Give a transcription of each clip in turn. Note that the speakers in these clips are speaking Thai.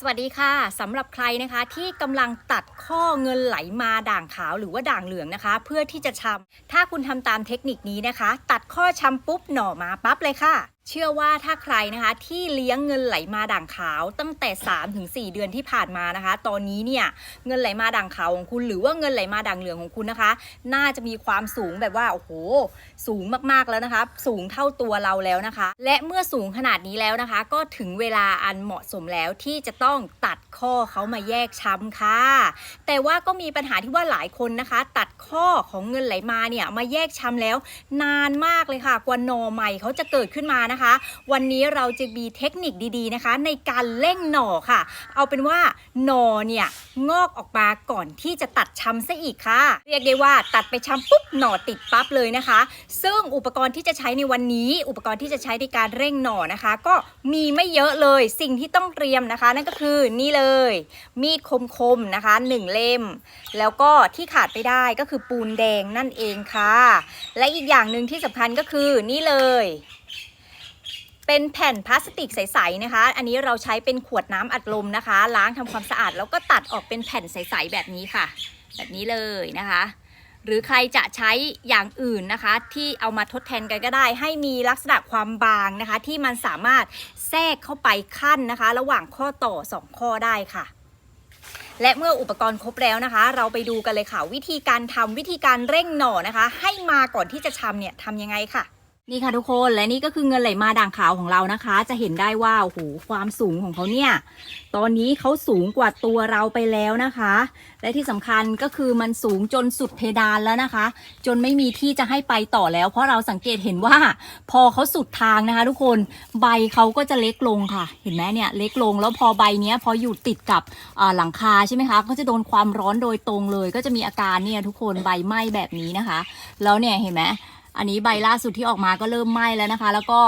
สวัสดีค่ะสำหรับใครนะคะที่กำลังตัดข้อเงินไหลมาด่างขาวหรือว่าด่างเหลืองนะคะ เพื่อที่จะชำถ้าคุณทำตามเทคนิคนี้นะคะ ตัดข้อชำปุ๊บหน่อมาปั๊บเลยค่ะ เชื่อว่าถ้าใครนะคะที่เลี้ยงเงินไหลมาด่างขาวตั้งแต่ 3-4 เดือนที่ผ่านมานะคะ ตอนนี้เนี่ยเงินไหลมาด่างขาวของคุณหรือว่าเงินไหลมาด่างเหลืองของคุณนะคะ น่าจะมีความสูงแบบว่าโอ้โหสูงมากๆแล้วนะคะ สูงเท่าตัวเราแล้วนะคะ และเมื่อสูงขนาดนี้แล้วนะคะ ก็ถึงเวลาอันเหมาะสมแล้วที่จะต้องตัดข้อเขามาแยกช้ำค่ะ แต่ว่าก็มีปัญหาที่ว่าหลายคนนะคะ ตัดข้อของเงินไหลมาเนี่ยมาแยกช้ำแล้ว นานมากเลยค่ะกว่าหนอใหม่เขาจะเกิดขึ้นมานะคะวันนี้เราจะมีเทคนิคดีๆนะคะ ในการเร่งหน่อค่ะ เอาเป็นว่าหน่อเนี่ยงอกออกมาก่อนที่จะตัดช้ำซะอีกค่ะ เรียกได้ว่าตัดไปช้ำปุ๊บหน่อติดปั๊บเลยนะคะ ซึ่งอุปกรณ์ที่จะใช้ในวันนี้ อุปกรณ์ที่จะใช้ในการเร่งหน่อนะคะ ก็มีไม่เยอะเลยสิ่งที่ต้องเตรียมนะคะ นั่นก็คือนี่เลย มีดคมๆนะคะหนึ่งเล่ม แล้วก็ที่ขาดไปได้ก็คือปูนแดงนั่นเองค่ะ และอีกอย่างหนึ่งที่สำคัญก็คือนี่เลย เป็นแผ่นพลาสติกใสๆนะคะ อันนี้เราใช้เป็นขวดน้ำอัดลมนะคะ ล้างทำความสะอาดแล้วก็ตัดออกเป็นแผ่นใสๆแบบนี้ค่ะ แบบนี้เลยนะคะ หรือใครจะใช้อย่างอื่นนะคะ ที่เอามาทดแทนกันก็ได้ ให้มีลักษณะความบางนะคะ ที่มันสามารถแทรกเข้าไปขั้นนะคะ ระหว่างข้อต่อสองข้อได้ค่ะและเมื่ออุปกรณ์ครบแล้วนะคะ เราไปดูกันเลยค่ะ วิธีการทำวิธีการเร่งหน่อนะคะ ให้มาก่อนที่จะชำเนี่ยทำยังไงค่ะ นี่ค่ะทุกคนและนี่ก็คือเงินไหลมาด่างขาวของเรานะคะ จะเห็นได้ว่าโอ้โหความสูงของเขาเนี่ย ตอนนี้เขาสูงกว่าตัวเราไปแล้วนะคะ และที่สำคัญก็คือมันสูงจนสุดเพดานแล้วนะคะ จนไม่มีที่จะให้ไปต่อแล้ว เพราะเราสังเกตเห็นว่า พอเขาสุดทางนะคะ ทุกคนใบเขาก็จะเล็กลงค่ะ เห็นไหมเนี่ยเล็กลงแล้วพอใบเนี้ยพออยู่ติดกับหลังคาใช่ไหมคะ ก็จะโดนความร้อนโดยตรงเลย ก็จะมีอาการเนี่ยทุกคนใบไหม้แบบนี้นะคะ แล้วเนี่ยเห็นไหม อันนี้ใบล่าสุดที่ออกมาก็เริ่มไหม้แล้วนะคะ แล้วก็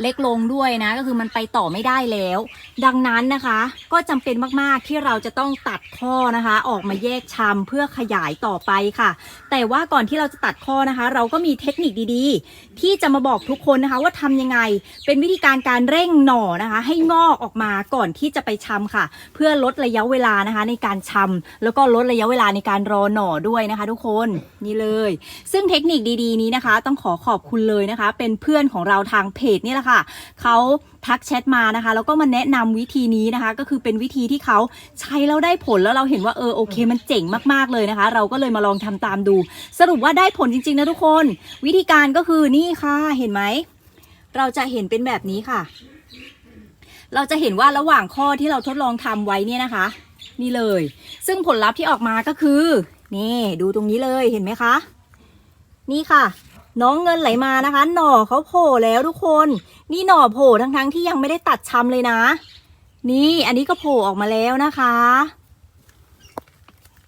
เล็กลงด้วยนะ ก็คือมันไปต่อไม่ได้แล้ว ดังนั้นนะคะ ก็จำเป็นมากๆที่เราจะต้องตัดข้อนะคะ ออกมาแยกชำเพื่อขยายต่อไปค่ะ แต่ว่าก่อนที่เราจะตัดข้อนะคะ เราก็มีเทคนิคดีๆ ที่จะมาบอกทุกคนนะคะ ว่าทำยังไงเป็นวิธีการการเร่งหน่อนะคะ ให้งอกออกมาก่อนที่จะไปชำค่ะ เพื่อลดระยะเวลานะคะ ในการชำแล้วก็ลดระยะเวลาในการรอหน่อด้วยนะคะ ทุกคนนี่เลย ซึ่งเทคนิคดีๆ นี้นะคะ ต้องขอขอบคุณเลยนะคะ เป็นเพื่อนของเราทางเพจนี่แหละค่ะเขาทักแชทมานะคะ แล้วก็มาแนะนำวิธีนี้นะคะ ก็คือเป็นวิธีที่เขาใช้แล้วได้ผลแล้วเราเห็นว่าเออโอเค มันเจ๋งมากๆเลยนะคะ เราก็เลยมาลองทำตามดู สรุปว่าได้ผลจริงๆนะทุกคน วิธีการก็คือนี่ค่ะเห็นไหมเราจะเห็นเป็นแบบนี้ค่ะ เราจะเห็นว่าระหว่างข้อที่เราทดลองทำไว้เนี่ยนะคะ นี่เลย ซึ่งผลลัพธ์ที่ออกมาก็คือ นี่ดูตรงนี้เลยเห็นไหมคะ นี่ค่ะ น้องเงินไหลมานะคะ หน่อเขาโผล่แล้วทุกคน นี่หน่อโผล่ทั้งๆที่ยังไม่ได้ตัดชำเลยนะ นี่อันนี้ก็โผล่ออกมาแล้วนะคะ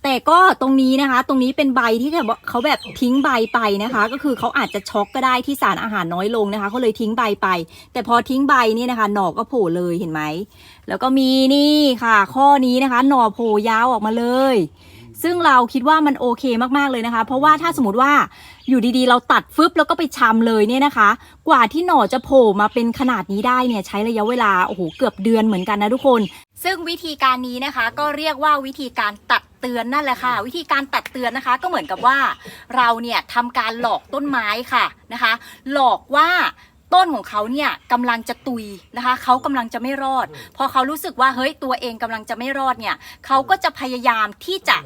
แต่ก็ตรงนี้นะคะ ตรงนี้เป็นใบที่แบบเขาแบบทิ้งใบไปนะคะ ก็คือเขาอาจจะช็อกก็ได้ที่สารอาหารน้อยลงนะคะเขาเลยทิ้งใบไป แต่พอทิ้งใบนี่นะคะ หน่อก็โผล่เลยเห็นไหมแล้วก็มีนี่ค่ะ ข้อนี้นะคะ หน่อโผล่ยาวออกมาเลย ซึ่งเราคิดว่ามันโอเคมากๆเลยนะคะ เพราะว่าถ้าสมมติว่าอยู่ดีๆ เราตัดฟึบแล้วก็ไปชำเลยเนี่ยนะคะ กว่าที่หน่อจะโผล่มาเป็นขนาดนี้ได้เนี่ยใช้ระยะเวลาโอ้โหเกือบเดือนเหมือนกันนะทุกคน ซึ่งวิธีการนี้นะคะก็เรียกว่าวิธีการตัดเตือนนั่นแหละค่ะ วิธีการตัดเตือนนะคะ ก็เหมือนกับว่าเราเนี่ยทำการหลอกต้นไม้ค่ะนะคะ หลอกว่า ต้นของเขาเนี่ยกำลังจะตุยนะคะเขากำลังจะไม่รอด พอเขารู้สึกว่าเฮ้ยตัวเองกำลังจะไม่รอดเนี่ยเขาก็จะพยายามที่จะ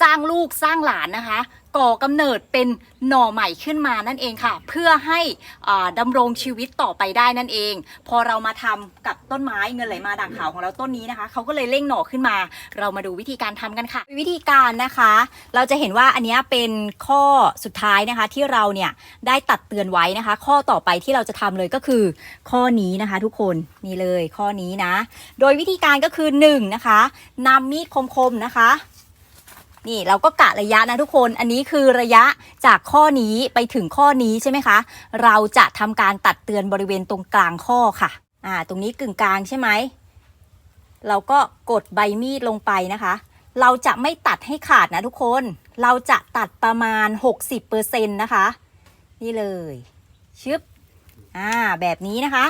สร้างลูกสร้างหลานนะคะ ก่อกำเนิดเป็นหน่อใหม่ขึ้นมานั่นเองค่ะ เพื่อให้อ่าดำรงชีวิตต่อไปได้นั่นเอง พอเรามาทำกับต้นไม้เงินไหลมาด่างขาวของเราต้นนี้นะคะเขาก็เลยเร่งหน่อขึ้นมา เรามาดูวิธีการทำกันค่ะ วิธีการนะคะ เราจะเห็นว่าอันนี้เป็นข้อสุดท้ายนะคะที่เราเนี่ยได้ตัดเตือนไว้นะคะ ข้อต่อไปที่เราจะทำเลยก็คือ ข้อนี้นะคะ ทุกคนนี่เลยข้อนี้นะ โดยวิธีการก็คือ1นงนะคะนำมีดคมๆนะคะ นี่เราก็กะระยะนะทุกคน อันนี้คือระยะจากข้อนี้ไปถึงข้อนี้ใช่ไหมคะ เราจะทำการตัดเตือนบริเวณตรงกลางข้อค่ะ อ่า ตรงนี้กึ่งกลางใช่ไหม เราก็กดใบมีดลงไปนะคะ เราจะไม่ตัดให้ขาดนะทุกคน เราจะตัดประมาณ 60%นะคะ นี่เลย ชึบ อ่า แบบนี้นะคะ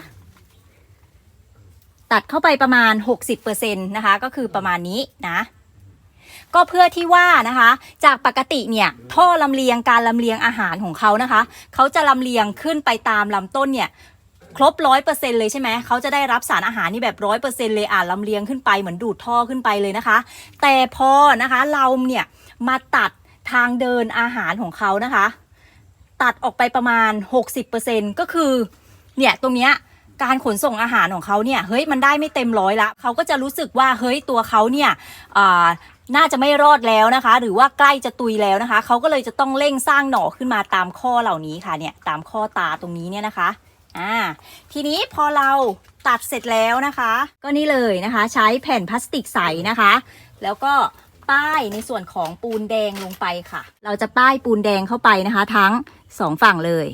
ตัดเข้าไปประมาณ 60%นะคะ ก็คือประมาณนี้นะ ก็เพื่อที่ว่านะคะ จากปกติเนี่ยท่อลำเลียงการลำเลียงอาหารของเขานะคะ เขาจะลำเลียงขึ้นไปตามลำต้นเนี่ยครบร้อยเปอร์เซ็นเลยใช่ไหม เขาจะได้รับสารอาหารนี่แบบร้อยเปอร์เซ็นเลยอ่าลำเลียงขึ้นไปเหมือนดูดท่อขึ้นไปเลยนะคะ แต่พอนะคะเราเนี่ยมาตัดทางเดินอาหารของเขานะคะ ตัดออกไปประมาณ 60%ก็คือเนี่ยตรงเนี้ยการขนส่งอาหารของเขาเนี่ยเฮ้ยมันได้ไม่เต็มร้อยละเขาก็จะรู้สึกว่าเฮ้ยตัวเขาเนี่ย น่าจะไม่รอดแล้วนะคะ หรือว่าใกล้จะตุยแล้วนะคะ เขาก็เลยจะต้องเร่งสร้างหน่อขึ้นมาตามข้อเหล่านี้ค่ะเนี่ยตามข้อตาตรงนี้เนี่ยนะคะอ่าทีนี้พอเราตัดเสร็จแล้วนะคะ ก็นี่เลยนะคะ ใช้แผ่นพลาสติกใสนะคะ แล้วก็ป้ายในส่วนของปูนแดงลงไปค่ะ เราจะป้ายปูนแดงเข้าไปนะคะ ทั้งสองฝั่งเลย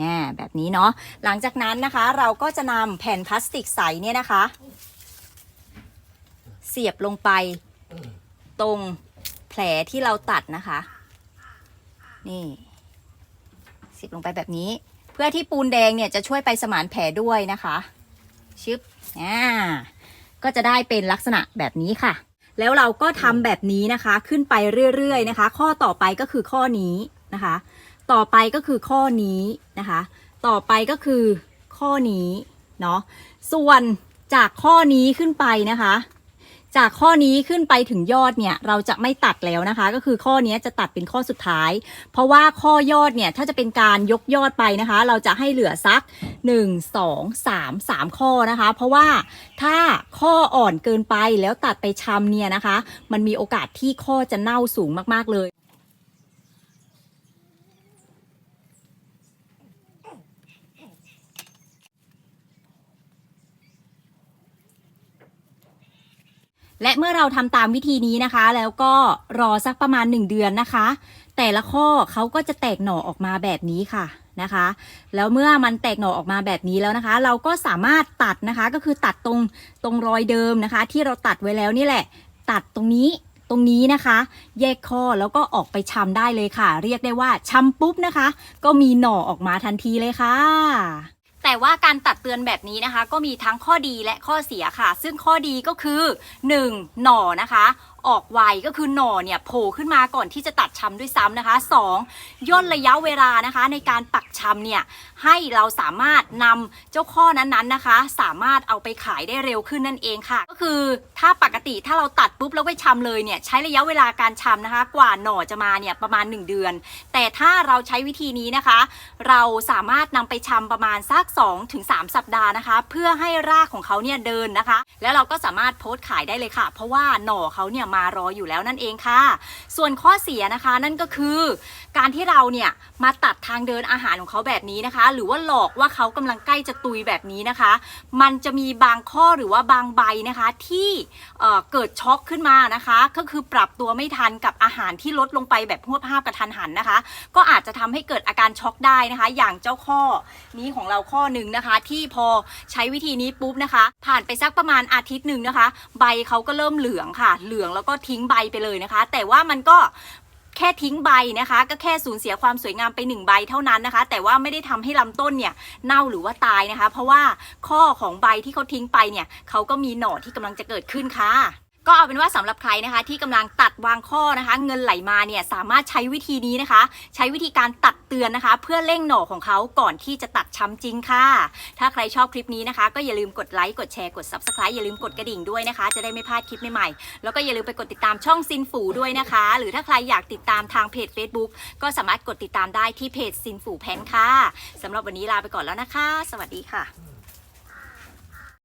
อ่าแบบนี้เนาะหลังจากนั้นนะคะ เราก็จะนำแผ่นพลาสติกใสเนี่ยนะคะ เสียบลงไป ตรงแผลที่เราตัดนะคะ นี่สียบลงไปแบบนี้ เพื่อที่ปูนแดงเนี่ยจะช่วยไปสมานแผลด้วยนะคะชึบอ่าก็จะได้เป็นลักษณะแบบนี้ค่ะ แล้วเราก็ทำแบบนี้นะคะ ขึ้นไปเรื่อยๆนะคะ ข้อต่อไปก็คือข้อนี้นะคะ ต่อไปก็คือข้อนี้นะคะ ต่อไปก็คือข้อนี้เนาะส่วนจากข้อนี้ขึ้นไปนะคะ จากข้อนี้ขึ้นไปถึงยอดเนี่ยเราจะไม่ตัดแล้วนะคะ ก็คือข้อนี้จะตัดเป็นข้อสุดท้าย เพราะว่าข้อยอดเนี่ยถ้าจะเป็นการยกยอดไปนะคะ เราจะให้เหลือสัก 1 2 3 3 ข้อนะคะ เพราะว่าถ้าข้ออ่อนเกินไปแล้วตัดไปชำเนี่ยนะคะ มันมีโอกาสที่ข้อจะเน่าสูงมากๆเลย และเมื่อเราทำตามวิธีนี้นะคะ แล้วก็รอสักประมาณ 1 เดือนนะคะ แต่ละข้อเขาก็จะแตกหน่อออกมาแบบนี้ค่ะนะคะ แล้วเมื่อมันแตกหน่อออกมาแบบนี้แล้วนะคะ เราก็สามารถตัดนะคะก็คือตัดตรงตรงรอยเดิมนะคะ ที่เราตัดไว้แล้วนี่แหละ ตัดตรงนี้ตรงนี้นะคะ แยกข้อแล้วก็ออกไปชำได้เลยค่ะ เรียกได้ว่าชำปุ๊บนะคะ ก็มีหน่อออกมาทันทีเลยค่ะ แต่ว่าการตัดเตือนแบบนี้นะคะ ก็มีทั้งข้อดีและข้อเสียค่ะ ซึ่งข้อดีก็คือ 1. หน่อนะคะ ออกไวก็คือหน่อเนี่ยโผล่ขึ้นมาก่อนที่จะตัดชำด้วยซ้ำนะคะ 2. ย่นระยะเวลานะคะ ในการปักชำเนี่ยให้เราสามารถนำเจ้าข้อนั้นๆนะคะ สามารถเอาไปขายได้เร็วขึ้นนั่นเองค่ะ ก็คือถ้าปกติถ้าเราตัดปุ๊บแล้วไปชำเลยเนี่ยใช้ระยะเวลาการชำนะคะ กว่าหน่อจะมาเนี่ยประมาณ 1 เดือน แต่ถ้าเราใช้วิธีนี้นะคะ เราสามารถนำไปชำประมาณสัก2ถึง3สัปดาห์นะคะ เพื่อให้รากของเขาเนี่ยเดินนะคะ แล้วเราก็สามารถโพสต์ขายได้เลยค่ะ เพราะว่าหน่อเขาเนี่ยมารออยู่แล้วนั่นเองค่ะ ส่วนข้อเสียนะคะนั่นก็คือการที่เราเนี่ยมาตัดทางเดินอาหารของเขาแบบนี้นะคะ หรือว่าหลอกว่าเขากำลังใกล้จะตุยแบบนี้นะคะ มันจะมีบางข้อหรือว่าบางใบนะคะที่เเกิดช็อกขึ้นมานะคะ ก็คือปรับตัวไม่ทันกับอาหารที่ลดลงไปแบบหัวภาพกระทันหันนะคะ ก็อาจจะทำให้เกิดอาการช็อกได้นะคะ อย่างเจ้าข้อนี้ของเราข้อหนึ่งนะคะ ที่พอใช้วิธีนี้ปุ๊บนะคะ ผ่านไปสักประมาณอาทิตย์หนึ่งนะคะ ใบเขาก็เริ่มเหลืองค่ะ เหลืองแล้วแล้วก็ทิ้งใบไปเลยนะคะ แต่ว่ามันก็แค่ทิ้งใบนะคะ ก็แค่สูญเสียความสวยงามไปหนึ่งใบเท่านั้นนะคะ แต่ว่าไม่ได้ทำให้ลำต้นเนี่ยเน่าหรือว่าตายนะคะ เพราะว่าข้อของใบที่เขาทิ้งไปเนี่ยเขาก็มีหน่อที่กำลังจะเกิดขึ้นค่ะ ก็เอาเป็นว่าสำหรับใครนะคะที่กำลังตัดวางข้อนะคะ เงินไหลมาเนี่ยสามารถใช้วิธีนี้นะคะ ใช้วิธีการตัดเตือนนะคะ เพื่อเร่งหน่อของเขาก่อนที่จะตัดช้ำจริงค่ะ ถ้าใครชอบคลิปนี้นะคะ ก็อย่าลืมกดไลค์กดแชร์กด subscribe อย่าลืมกดกระดิ่งด้วยนะคะ จะได้ไม่พลาดคลิปใหม่ๆแล้วก็อย่าลืมไปกดติดตามช่องซินฝูด้วยนะคะ หรือถ้าใครอยากติดตามทางเพจ Facebook ก็สามารถกดติดตามได้ที่เพจซินฝูแพนค่ะสำหรับวันนี้ลาไปก่อนแล้วนะคะ สวัสดีค่ะ